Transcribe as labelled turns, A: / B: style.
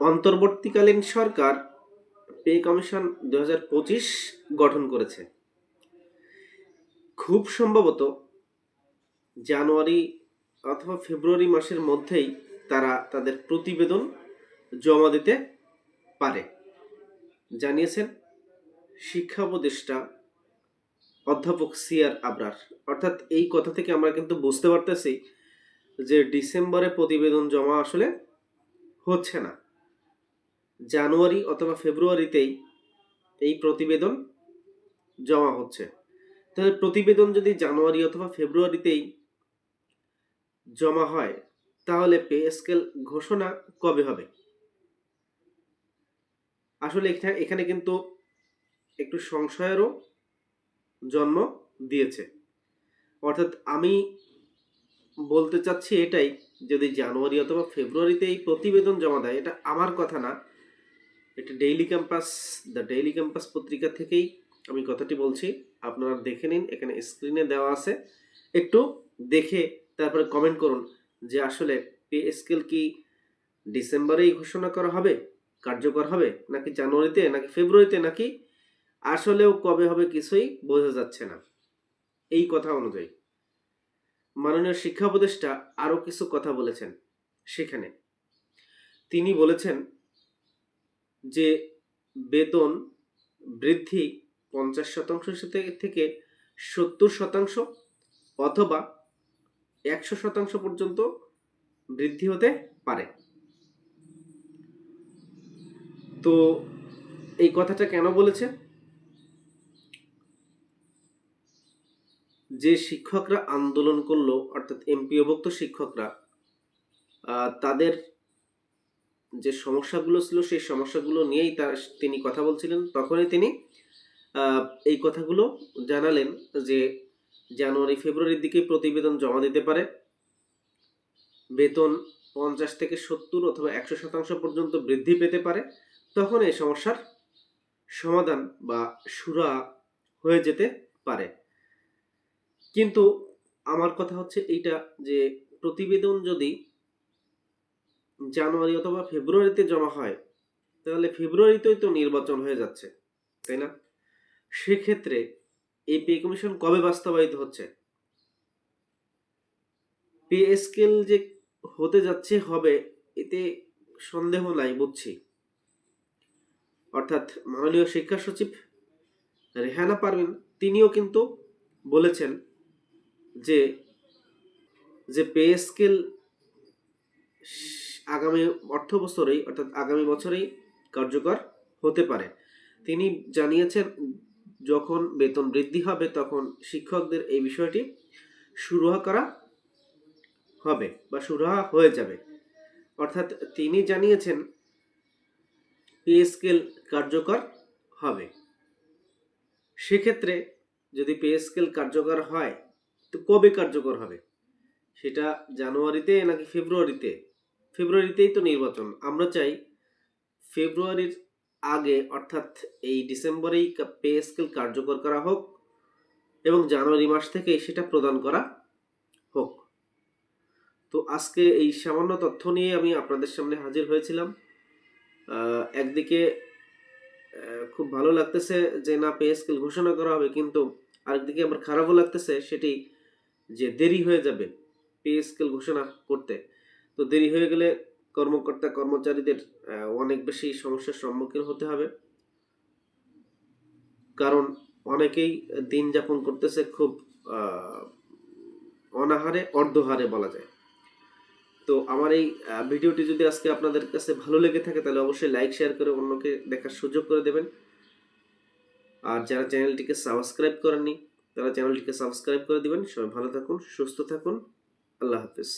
A: অন্তর্বর্তীকালীন সরকার pay commission দু হাজার পঁচিশ গঠন করেছে। খুব সম্ভবত জানুয়ারি অথবা ফেব্রুয়ারি মাসের মধ্যেই তারা তাদের প্রতিবেদন জমা দিতে পারে। জানিয়েছেন শিক্ষা উপদেষ্টা অধ্যাপক সিআর আবরার। অর্থাৎ এই কথা থেকে আমরা কিন্তু বুঝতে পারতেছি যে ডিসেম্বরে প্রতিবেদন জমা আসলে হচ্ছে না। জানুয়ারি অথবা ফেব্রুয়ারিতেই এই প্রতিবেদন জমা হচ্ছে। তাহলে প্রতিবেদন যদি জানুয়ারি অথবা ফেব্রুয়ারিতেই জমা হয়, তাহলে পে স্কেল ঘোষণা কবে হবে? আসলে এখা- এখানে কিন্তু একটু সংশয়েরও জন্ম দিয়েছে। অর্থাৎ আমি বলতে চাচ্ছি এটাই, যদি জানুয়ারি অথবা ফেব্রুয়ারিতে এই প্রতিবেদন জমা দেয়, এটা আমার কথা না এটা Daily Campus the Daily Campus পত্রিকা থেকেই আমি কথাটি বলছি। আপনারা দেখে নিন, এখানে স্ক্রিনে দেওয়া আছে। একটু দেখে তারপরে কমেন্ট করুন যে আসলে পে স্কেল কি ডিসেম্বরেই ঘোষণা করা হবে, কার্যকর হবে, নাকি জানুয়ারিতে, নাকি ফেব্রুয়ারিতে, নাকি আসলেও কবে হবে কিছুই বোঝা যাচ্ছে না। এই কথা অনুযায়ী মাননীয় শিক্ষা উপদেষ্টা আরও কিছু কথা বলেছেন সেখানে। তিনি বলেছেন যে বেতন বৃদ্ধি পঞ্চাশ শতাংশ থেকে- সত্তর শতাংশ অথবা একশো শতাংশ পর্যন্ত বৃদ্ধি হতে পারে। তো এই কথাটা কেন বলেছে? যে শিক্ষকরা আন্দোলন করল, অর্থাৎ এমপিওভুক্ত শিক্ষকরা তাদের যে সমস্যাগুলো ছিল, সেই সমস্যাগুলো নিয়েই তার তিনি কথা বলছিলেন। তখনই তিনি এই কথাগুলো জানালেন যে জানুয়ারি, ফেব্রুয়ারির দিকে প্রতিবেদন জমা দিতে পারে। বেতন পঞ্চাশ থেকে সত্তর অথবা একশো শতাংশ পর্যন্ত বৃদ্ধি পেতে পারে। তখন এই সমস্যার সমাধান বা সুরা হয়ে যেতে পারে। কিন্তু আমার কথা হচ্ছে এইটা যে প্রতিবেদন যদি জানুয়ারি অথবা ফেব্রুয়ারিতে জমা হয়, তাহলে ফেব্রুয়ারিতেই তো নির্বাচন হয়ে যাচ্ছে, তাই না? সেক্ষেত্রে এই পে কমিশন কবে বাস্তবায়িত হচ্ছে? পে স্কেল যে হতে যাচ্ছে হবে, এতে সন্দেহ নাই, বুঝছি। অর্থাৎ মাননীয় শিক্ষা সচিব রেহানা পারভিন, তিনিও কিন্তু বলেছেন যে যে পে স্কেল আগামী অর্থ বছরেই, অর্থাৎ আগামী বছরেই কার্যকর হতে পারে। তিনি জানিয়েছেন, যখন বেতন বৃদ্ধি হবে, তখন শিক্ষকদের এই বিষয়টি শুরু করা হবে বা সুরাহা হয়ে যাবে। অর্থাৎ তিনি জানিয়েছেন, পে স্কেল কার্যকর হবে। সেক্ষেত্রে যদি পে স্কেল কার্যকর হয়, তো কবে কার্যকর হবে? সেটা জানুয়ারিতে নাকি ফেব্রুয়ারিতে? ফেব্রুয়ারিতেই তো নির্বাচন। আমরা চাই ফেব্রুয়ারির আগে, অর্থাৎ এই ডিসেম্বরেই পে স্কেল কার্যকর করা হোক এবং জানুয়ারি মাস থেকে সেটা প্রদান করা হোক। তো আজকে এই সামান্য তথ্য নিয়ে আমি আপনাদের সামনে হাজির হয়েছিলাম। একদিকে খুব ভালো লাগতেছে যে না, পে স্কেল ঘোষণা করা হবে, কিন্তু আরেকদিকে আমার খারাপও লাগতেছে সেটি যে দেরি হয়ে যাবে পে স্কেল ঘোষণা করতে। তো দেরি হয়ে গেলে কর্মকর্তা, কর্মচারীদের অনেক বেশি সমস্যার সম্মুখীন হতে হবে। কারণ অনেকেই দিন যাপন করতেছে খুব অনাহারে, অর্ধহারে বলা যায়। তো আমার এই ভিডিওটি যদি আজকে আপনাদের কাছে ভালো লেগে থাকে, তাহলে অবশ্যই লাইক, শেয়ার করে অন্যকে দেখার সুযোগ করে দেবেন। আর যারা চ্যানেলটিকে সাবস্ক্রাইব করেননি, তারা চ্যানেলটিকে সাবস্ক্রাইব করে দিবেন। সবাই ভালো থাকুন, সুস্থ থাকুন। আল্লাহ হাফিজ।